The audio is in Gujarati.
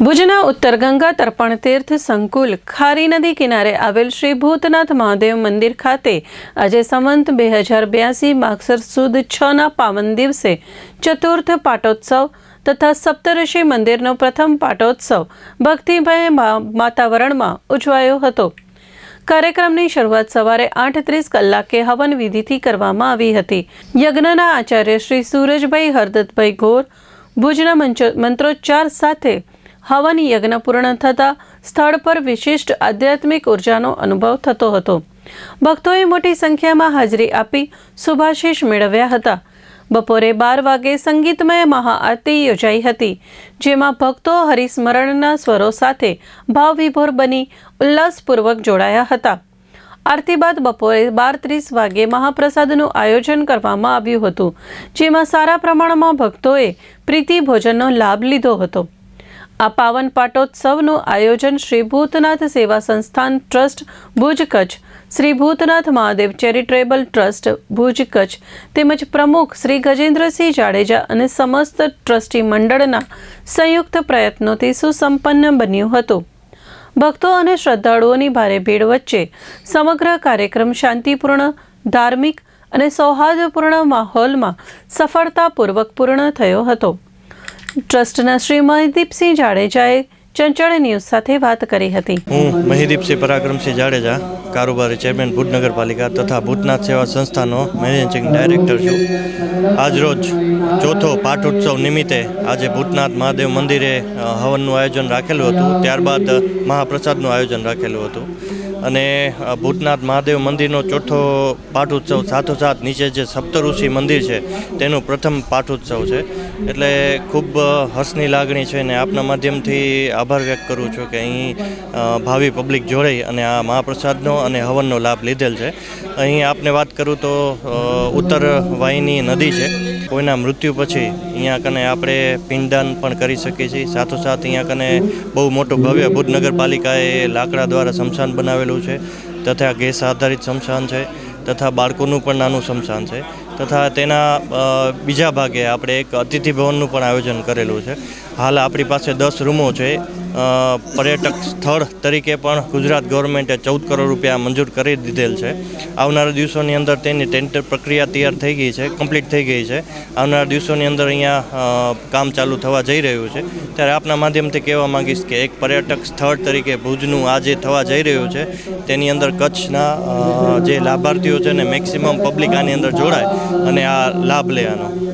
ભુજના ઉત્તર ગંગા તર્પણ તીર્થ સંકુલ ખારી નદી કિનારે આવેલ શ્રી ભૂતનાથ મહાદેવ મંદિર ખાતે આજે સંવંત બે હજાર બ્યાસી માગસર સુદ છના પાવન દિવસે ચતુર્થ પાટોત્સવ તથા સપ્તઋષિ મંદિરનો પ્રથમ પાટોત્સવ ભક્તિભાઈ વાતાવરણમાં ઉજવાયો હતો. કાર્યક્રમની શરૂઆત સવારે આઠ ત્રીસ કલાકે હવન વિધિથી કરવામાં આવી હતી. યજ્ઞના આચાર્ય શ્રી સૂરજભાઈ હરદતભાઈ ઘોર ભુજના મંત્રોચ્ચાર સાથે હવન યજ્ઞ પૂર્ણ થતાં સ્થળ પર વિશિષ્ટ આધ્યાત્મિક ઉર્જાનો અનુભવ થતો હતો. ભક્તોએ મોટી સંખ્યામાં હાજરી આપી શુભાશીષ મેળવ્યા હતા. બપોરે બાર વાગે સંગીતમય મહાઆરતી યોજાઈ હતી, જેમાં ભક્તો હરિસ્મરણના સ્વરો સાથે ભાવવિભોર બની ઉલ્લાસપૂર્વક જોડાયા હતા. આરતી બાદ બપોરે બાર ત્રીસ વાગે મહાપ્રસાદનું આયોજન કરવામાં આવ્યું હતું, જેમાં સારા પ્રમાણમાં ભક્તોએ પ્રીતિ ભોજનનો લાભ લીધો હતો. આ પાવન પાટોત્સવનું આયોજન શ્રી ભૂતનાથ સેવા સંસ્થાન trust Bhuj Kutch, Shri Bhutnath Mahadev charitable trust Bhuj Kutch તેમજ પ્રમુખ શ્રી ગજેન્દ્રસિંહ જાડેજા અને સમસ્ત ટ્રસ્ટી મંડળના સંયુક્ત પ્રયત્નોથી સુસંપન્ન બન્યું હતું. ભક્તો અને શ્રદ્ધાળુઓની ભારે ભીડ વચ્ચે સમગ્ર કાર્યક્રમ શાંતિપૂર્ણ, ધાર્મિક અને સૌહાર્દપૂર્ણ માહોલમાં સફળતાપૂર્વક પૂર્ણ થયો હતો. ટ્રસ્ટના શ્રી મહિદીપસિંહ જાડેજાએ ચંચળ ન્યૂઝ સાથે વાત કરી હતી. હું મહિદીપસિંહ પરાક્રમસિંહ જાડેજા, કારોબારી ચેરમેન ભુજ નગરપાલિકા તથા ભૂતનાથ સેવા સંસ્થાનો મેનેજિંગ ડાયરેક્ટર છું. આજરોજ ચોથો પાઠોત્સવ નિમિત્તે આજે ભૂતનાથ મહાદેવ મંદિરે હવનનું આયોજન રાખેલું હતું. ત્યારબાદ મહાપ્રસાદનું આયોજન રાખેલું હતું. અને ભૂતનાથ મહાદેવ મંદિરનો ચોથો પાઠોત્સવ સાથોસાથ નીચે જે સપ્તઋષિ મંદિર છે, તેનું પ્રથમ પાઠોત્સવ છે. એટલે ખૂબ હર્ષની લાગણી છે ને આપના માધ્યમથી આભાર વ્યક્ત કરું છું કે અહીં ભાવિ પબ્લિક જોડાઈ અને આ મહાપ્રસાદનો અને હવનનો લાભ લીધેલ છે. અહીં આપને વાત કરું તો ઉત્તર વાહિની નદી છે. કોઈના મૃત્યુ પછી અહીંયા કને આપણે પિંડદાન પણ કરી શકીએ છીએ. સાથોસાથ અહીંયા કને બહુ મોટું ભવ્ય ભુજ નગરપાલિકાએ લાકડા દ્વારા સ્મશાન બનાવેલું છે. તથા ગેસ આધારિત સ્મશાન છે. તથા બાળકોનું પણ નાનું સ્મશાન છે. તથા તેના બીજા ભાગે આપણે એક અતિથિ ભવનનું પણ આયોજન કરેલું છે. હાલ આપણી પાસે દસ રૂમો છે. પર્યટક સ્થળ તરીકે પણ ગુજરાત ગવર્મેન્ટે ચૌદ કરોડ રૂપિયા મંજૂર કરી દીધેલ છે. આવનારા દિવસોની અંદર તેની ટેન્ડર પ્રક્રિયા તૈયાર થઈ ગઈ છે, કમ્પ્લીટ થઈ ગઈ છે. આવનારા દિવસોની અંદર અહીંયા કામ ચાલુ થવા જઈ રહ્યું છે. ત્યારે આપના માધ્યમથી કહેવા માંગીશ કે એક પર્યટક સ્થળ તરીકે ભુજનું આજે થવા જઈ રહ્યું છે. તેની અંદર કચ્છના જે લાભાર્થીઓ છે ને મેક્સિમમ પબ્લિક આની અંદર જોડાય અને આ લાભ લે આનો.